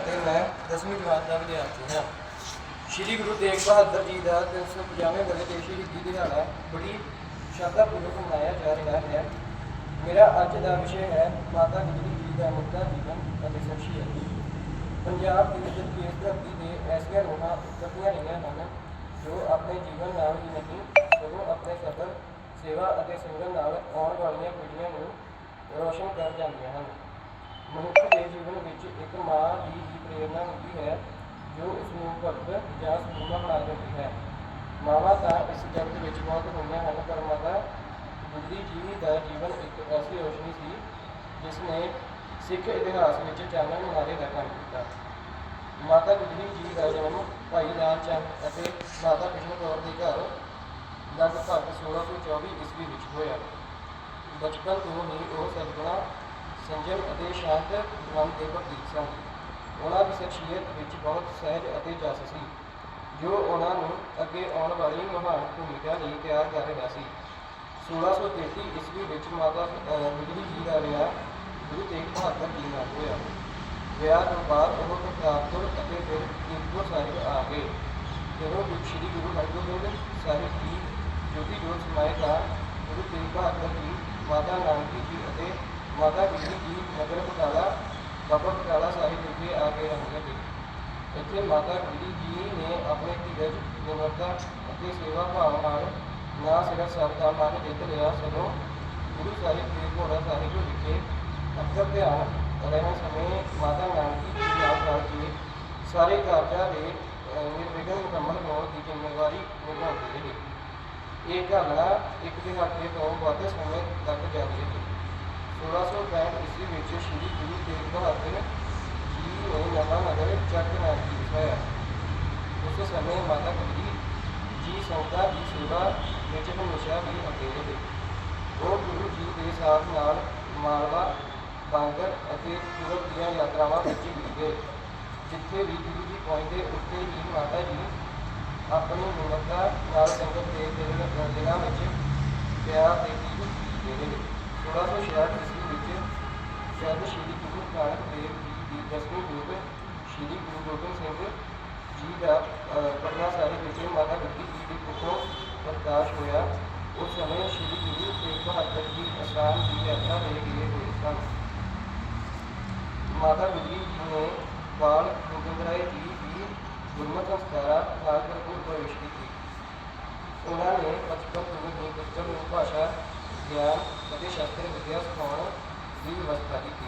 ਅਤੇ ਮੈਂ 10ਵੀਂ ਜਮਾਤ ਦਾ ਵਿਦਿਆਰਥੀ ਹਾਂ। ਸ਼੍ਰੀ ਗੁਰੂ ਤੇਗ ਬਹਾਦਰ ਜੀ ਦਾ 350ਵੇਂ ਵਰ੍ਹੇ ਦੇ ਸ਼ਹੀਦੀ ਦਿਹਾੜਾ ਬੜੀ ਸ਼ਰਧਾਪੂਰਵਕ ਮਨਾਇਆ ਜਾ ਰਿਹਾ ਹੈ। ਮੇਰਾ ਅੱਜ ਦਾ ਵਿਸ਼ੇ ਹੈ ਮਾਤਾ ਗੁਜਰੀ ਜੀ ਦਾ ਮੁੱਦਾ ਜੀਵਨ ਅਤੇ ਸ਼ਖਸੀਅਤ ਪੰਜਾਬ ਦੀ ਜਨਕੇਸ ਧਰਤੀ ਦੇ ਐਸੀਆਂ ਰੋਹਾਂ ਉਤਰਦੀਆਂ ਰਹੀਆਂ ਹਨ ਜੋ ਆਪਣੇ ਜੀਵਨ ਨਾਲ ਹੀ ਨਹੀਂ, ਸਗੋਂ ਆਪਣੇ ਸਬਰ ਸੇਵਾ ਅਤੇ ਸੰਗਤ ਨਾਲ ਆਉਣ ਵਾਲੀਆਂ ਪੀੜ੍ਹੀਆਂ ਨੂੰ ਰੋਸ਼ਨ ਕਰ ਜਾਂਦੀਆਂ ਹਨ। ਮਨੁੱਖ ਦੇ ਜੀਵਨ ਵਿੱਚ ਇੱਕ ਮਾਂ ਦੀ ਹੀ ਪ੍ਰੇਰਨਾ ਹੁੰਦੀ ਹੈ, ਜੋ ਉਸ ਨੂੰ ਭਗਤ ਜਾਂ ਸੂਰਮਾ ਬਣਾ ਦਿੰਦੀ ਹੈ। ਮਾਵਾਂ ਤਾਂ ਇਸ ਜਗਤ ਵਿੱਚ ਬਹੁਤ ਹੋਈਆਂ ਹਨ, ਪਰ ਮਾਤਾ ਗੁਜਰੀ ਜੀ ਦਾ ਜੀਵਨ ਇੱਕ ਐਸੀ ਰੋਸ਼ਨੀ ਸੀ ਜਿਸ ਨੇ ਸਿੱਖ ਇਤਿਹਾਸ ਵਿੱਚ ਚਾਨਣ ਮੁਨਾਰੇ ਦਾ ਕੰਮ ਕੀਤਾ। ਮਾਤਾ ਗੁਜਰੀ ਜੀ ਦਾ ਜਨਮ ਭਾਈ ਲਾਲ ਚੰਦ ਅਤੇ ਮਾਤਾ ਕ੍ਰਿਸ਼ਨ ਕੌਰ ਦੇ ਘਰ ਲਗਭਗ 1624 ਈਸਵੀ ਵਿੱਚ ਹੋਇਆ। ਬਚਪਨ ਤੋਂ ਹੀ ਉਹ ਸਦਗੁਣਾ ਸੰਜਮ ਅਤੇ ਸ਼ਾਂਤ ਮਨ ਦੇ ਪ੍ਰਤੀਕ ਸਨ। ਉਹਨਾਂ ਦੀ ਸ਼ਖਸੀਅਤ ਵਿੱਚ ਬਹੁਤ ਸਹਿਜ ਅਤੇ ਜਸ ਸੀ ਜੋ ਉਹਨਾਂ ਨੂੰ ਅੱਗੇ ਆਉਣ ਵਾਲੀ ਮਹਾਨ ਭੂਮਿਕਾ ਲਈ ਤਿਆਰ ਕਰ ਰਿਹਾ ਸੀ। 1633 ਈਸਵੀ ਵਿੱਚ ਮਾਤਾ ਅਹ, ਗੁਜਰੀ ਜੀ ਦਾ ਵਿਆਹ ਗੁਰੂ ਤੇਗ ਬਹਾਦਰ ਜੀ ਨਾਲ ਹੋਇਆ। ਵਿਆਹ ਤੋਂ ਬਾਅਦ ਉਹ ਕਰਤਾਰਪੁਰ ਅਤੇ ਫਿਰ ਕੀਰਤਪੁਰ ਸਾਹਿਬ ਆ ਗਏ। ਜਦੋਂ ਗੁਰੂ ਸ਼੍ਰੀ ਗੁਰੂ ਹਰਗੋਬਿੰਦ ਸਾਹਿਬ ਜੀ ਜੋਤੀ ਜੋਤ ਸਮਾਏ ਤਾਂ ਗੁਰੂ ਤੇਗ ਬਹਾਦਰ ਜੀ ਮਾਤਾ ਨਾਨਕੀ ਜੀ ਅਤੇ ਮਾਤਾ ਗੁਜਰੀ ਜੀ ਨਗਰ ਬਟਾਲਾ ਬਾਬਾ ਬਟਾਲਾ ਸਾਹਿਬ ਵਿਖੇ ਆ ਕੇ ਰਹਿਣ ਲੱਗੇ ਇੱਥੇ ਮਾਤਾ ਗੁਜਰੀ ਜੀ ਨੇ ਆਪਣੇ ਧੀਰਜ, ਨਿਮਰਤਾ ਅਤੇ ਸੇਵਾ ਭਾਵ ਨਾਲ ਨਾ ਸਿਰਫ ਸਭ ਦਾ ਮਨ ਜਿੱਤ ਲਿਆ, ਸਗੋਂ ਗੁਰੂ ਸਾਹਿਬ ਦੇ ਘੋੜਾ ਸਾਹਿਬ ਵਿਖੇ ਅਕਸਰ ਧਿਆਨ ਰਹਿਣ ਸਮੇਂ ਮਾਤਾ ਨਾਨਕੀ ਜੀ ਨਾਲ ਰਲ ਕੇ ਸਾਰੇ ਕਾਰਜਾਂ ਦੇ ਨਿਰਵਿਘਨ ਮੁਕੰਮਲ ਹੋਣ ਦੀ ਜ਼ਿੰਮੇਵਾਰੀ ਨਿਭਾਉਂਦੇ ਰਹੇ। ਇਹ ਘਟਨਾ ਇੱਕ ਦਿਹਾੜੇ ਤੋਂ ਵੱਧ ਸਮੇਂ ਤੱਕ ਜਾਰੀ ਰਹੀ। 1665 ਈਸਵੀ ਵਿੱਚ ਸ਼੍ਰੀ ਗੁਰੂ ਤੇਗ ਬਹਾਦਰ ਨੇ ਨਵਾਂ ਨਗਰ ਚੱਕ ਨਾਨਕੀ ਉਸ ਸਮੇਂ ਮਾਤਾ ਗੁਜਰੀ ਜੀ ਸੰਗਤਾਂ ਦੀ ਸੇਵਾ ਵਿੱਚ ਹਮੇਸ਼ਾ ਵੀ ਅੱਗੇ ਰਹੇ ਉਹ ਗੁਰੂ ਜੀ ਦੇ ਸਾਥ ਨਾਲ ਮਾਲਵਾ ਬਾਂਗਰ ਅਤੇ ਪੂਰਬ ਦੀਆਂ ਯਾਤਰਾਵਾਂ ਵਿੱਚ ਵੀ ਗਏ ਜਿੱਥੇ ਵੀ ਗੁਰੂ ਜੀ ਪਹੁੰਚਦੇ ਉੱਥੇ ਹੀ ਮਾਤਾ ਜੀ ਆਪਣੀ ਨਿਮਰਤਾ ਨਾਲ ਸੰਗਤ ਦੇ ਦਿਲ- ਦਿਲਾਂ ਵਿੱਚ ਪਿਆਰ ਦੇ ਗੀਤ ਦੇ ਰਹੇ 1666 ਈਸਵੀ ਵਿੱਚ ਜਦ ਸ਼੍ਰੀ ਗੁਰੂ ਨਾਨਕ ਦੇਵ ਜੀ ਦੀ ਦਸਵੀਂ ਗੁਰੂ ਸ਼੍ਰੀ ਗੁਰੂ ਗੋਬਿੰਦ ਸਿੰਘ ਜੀ ਦਾ ਅਹ, ਪਟਨਾ ਸਾਹਿਬ ਵਿਖੇ ਮਾਤਾ ਗੁਜਰੀ ਜੀ ਦੇ ਕੁੱਖੋਂ ਪ੍ਰਕਾਸ਼ ਹੋਇਆ ਉਸ ਸਮੇਂ ਸ਼੍ਰੀ ਗੁਰੂ ਤੇਗ ਬਹਾਦਰ ਜੀ ਅਸਾਮ ਦੀ ਯਾਤਰਾ ਤੇ ਗਏ ਹੋਏ ਸਨ ਮਾਤਾ ਗੁਜਰੀ ਜੀ ਨੇ ਬਾਲ ਗੋਬਿੰਦ ਰਾਏ ਜੀ ਦੀ ਗੁਰਮਤਿ ਸੰਸਕਾਰਾ ਨਾਲ ਭਰਪੂਰ ਪ੍ਰਵੇਸ਼ ਕੀਤੀ ਉਹਨਾਂ ਨੇ ਬਚਪਨ ਤੋਂ ਹੀ ਬੱਚਿਆਂ ਨੂੰ ਭਾਸ਼ਾ ਗਿਆਨ ਅਤੇ ਸ਼ਾਸਤਰ ਵਿਦਿਆ ਸਿਖਾਉਣ ਦੀ ਵਿਵਸਥਾ ਕੀਤੀ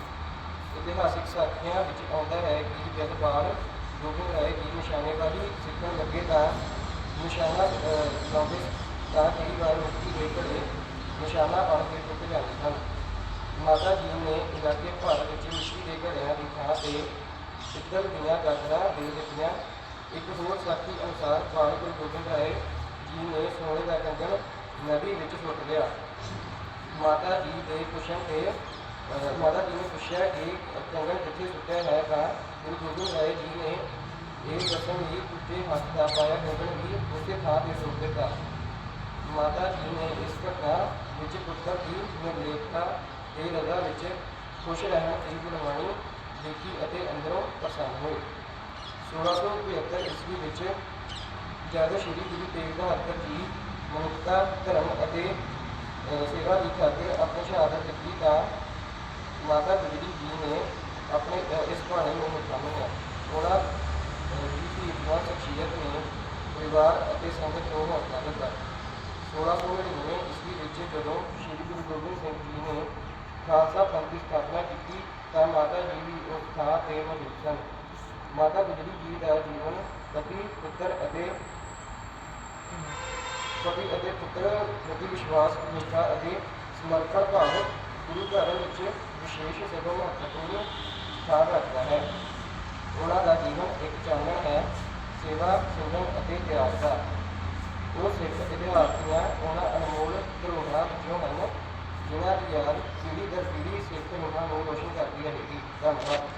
ਇਤਿਹਾਸਿਕ ਸਾਖੀਆਂ ਵਿੱਚ ਆਉਂਦਾ ਹੈ ਕਿ ਜਦ ਬਾਲ ਗੋਬਿੰਦ ਰਾਏ ਦੀ ਨਿਸ਼ਾਨੇਬਾਜ਼ੀ ਸਿੱਖਣ ਲੱਗੇ ਤਾਂ ਨਿਸ਼ਾਨਾ ਅਹ, ਲਾਉਂਦੇ ਤਾਂ ਕਈ ਵਾਰ ਮਿੱਟੀ ਦੇ ਘੜੇ ਨਿਸ਼ਾਨਾ ਬਣ ਕੇ ਟੁੱਟ ਜਾਂਦੇ ਸਨ। ਮਾਤਾ ਜੀ ਨੇ ਇਲਾਕੇ ਭਰ ਵਿੱਚ ਮਿੱਟੀ ਦੇ ਘੜਿਆਂ ਦੀ ਥਾਂ ਤੇ ਪਿੱਤਲ ਦੀਆਂ ਗਾਜਰਾਂ ਦੇ ਦਿੱਤੀਆਂ ਇੱਕ ਹੋਰ ਸਾਖੀ ਅਨੁਸਾਰ ਬਾਲ ਗੁਰੂ ਗੋਬਿੰਦ ਰਾਏ ਜੀ ਨੇ ਸੋਨੇ ਦਾ ਕੰਗਣ ਨਦੀ ਵਿੱਚ ਸੁੱਟ ਲਿਆ। ਮਾਤਾ ਜੀ ਦੇ ਪੁੱਛਣ ਤੇ ਮਾਤਾ ਜੀ ਨੇ ਪੁੱਛਿਆ ਕਿ ਕੰਗਣ ਕਿੱਥੇ ਸੁੱਟਿਆ ਹੈ ਤਾਂ ਗੁਰੂ ਗੋਬਿੰਦ ਰਾਏ ਜੀ ਨੇ ਇਹ ਦੱਸਣ ਲਈ ਉੱਤੇ ਹੱਥ ਦਾ ਪਾਇਆ ਕੰਗਣ ਵੀ ਉਸੇ ਥਾਂ ਤੇ ਸੁੱਟ ਦਿੱਤਾ। ਮਾਤਾ ਜੀ ਨੇ ਇਸ ਘਟਨਾ ਵਿੱਚ ਪੁੱਤਰ ਦੀ ਨਿਰਲੇਪਤਾ ਤੇ ਰਜ਼ਾ ਵਿੱਚ ਖੁਸ਼ ਰਹਿਣ ਦੀ ਗੁਣਵਾਣੀ ਦੇਖੀ ਅਤੇ ਅੰਦਰੋਂ ਪ੍ਰਸੰਨ ਹੋਏ। 1675 ਈਸਵੀ ਵਿੱਚ ਜਦ ਸ਼੍ਰੀ ਗੁਰੂ ਤੇਗ ਬਹਾਦਰ ਜੀ ਮਨੁੱਖਤਾ, ਧਰਮ ਅਤੇ ਸੇਵਾ ਦੀ ਖਾਤਰ ਆਪਣੀ ਸ਼ਹਾਦਤ ਦਿੱਤੀ ਤਾਂ ਮਾਤਾ ਗੁਜਰੀ ਜੀ ਨੇ ਆਪਣੇ ਇਸ ਕਹਾਣੀ ਨੂੰ ਮੁਕੰਮਲ ਉਹਨਾਂ ਅਹ, ਦੀ ਧੀਰਵਾਂ ਸ਼ਖਸੀਅਤ ਨੇ ਪਰਿਵਾਰ ਅਤੇ ਸੰਗਤ ਨੂੰ ਹੌਸਲਾ ਦਿੱਤਾ 1699 ਈਸਵੀ ਵਿੱਚ ਜਦੋਂ ਸ਼੍ਰੀ ਗੁਰੂ ਗੋਬਿੰਦ ਸਿੰਘ ਜੀ ਨੇ ਖਾਲਸਾ ਪੰਥ ਦੀ ਸਥਾਪਨਾ ਕੀਤੀ ਤਾਂ ਮਾਤਾ ਜੀ ਵੀ ਉਸ ਥਾਂ ਤੇ ਮੌਜੂਦ ਸਨ। ਮਾਤਾ ਗੁਜਰੀ ਜੀ ਦਾ ਜੀਵਨ ਪਤੀ ਪੁੱਤਰ ਅਤੇ ਪਤੀ ਅਤੇ ਪੁੱਤਰ ਪ੍ਰਤੀ ਵਿਸ਼ਵਾਸ ਨਿਸ਼ਠਾ ਅਤੇ ਸਮਰਪਣ ਭਾਵ ਗੁਰੂ ਘਰ ਵਿੱਚ ਵਿਸ਼ੇਸ਼ ਸਗੋਂ ਮਹੱਤਵਪੂਰਨ ਸਥਾਨ ਰੱਖਦਾ ਹੈ ਉਹਨਾਂ ਦਾ ਜੀਵਨ ਇੱਕ ਚਾਨਣ ਹੈ ਸੇਵਾ ਸੰਜਮ ਦਾ। ਉਹ ਸਿੱਖ ਇਤਿਹਾਸੀਆਂ ਉਹਨਾਂ ਅਨਮੋਲ ਧਰੋਹਰਾਂ ਵਿੱਚੋਂ ਹਨ ਜਿਨ੍ਹਾਂ ਦੀ ਯਾਦ ਪੀੜ੍ਹੀ ਦਰ ਪੀੜ੍ਹੀ ਸਿੱਖ ਰੂਹਾਂ ਨੂੰ ਰੋਸ਼ਨ ਕਰਦੀ ਰਹੇਗੀ। ਧੰਨਵਾਦ।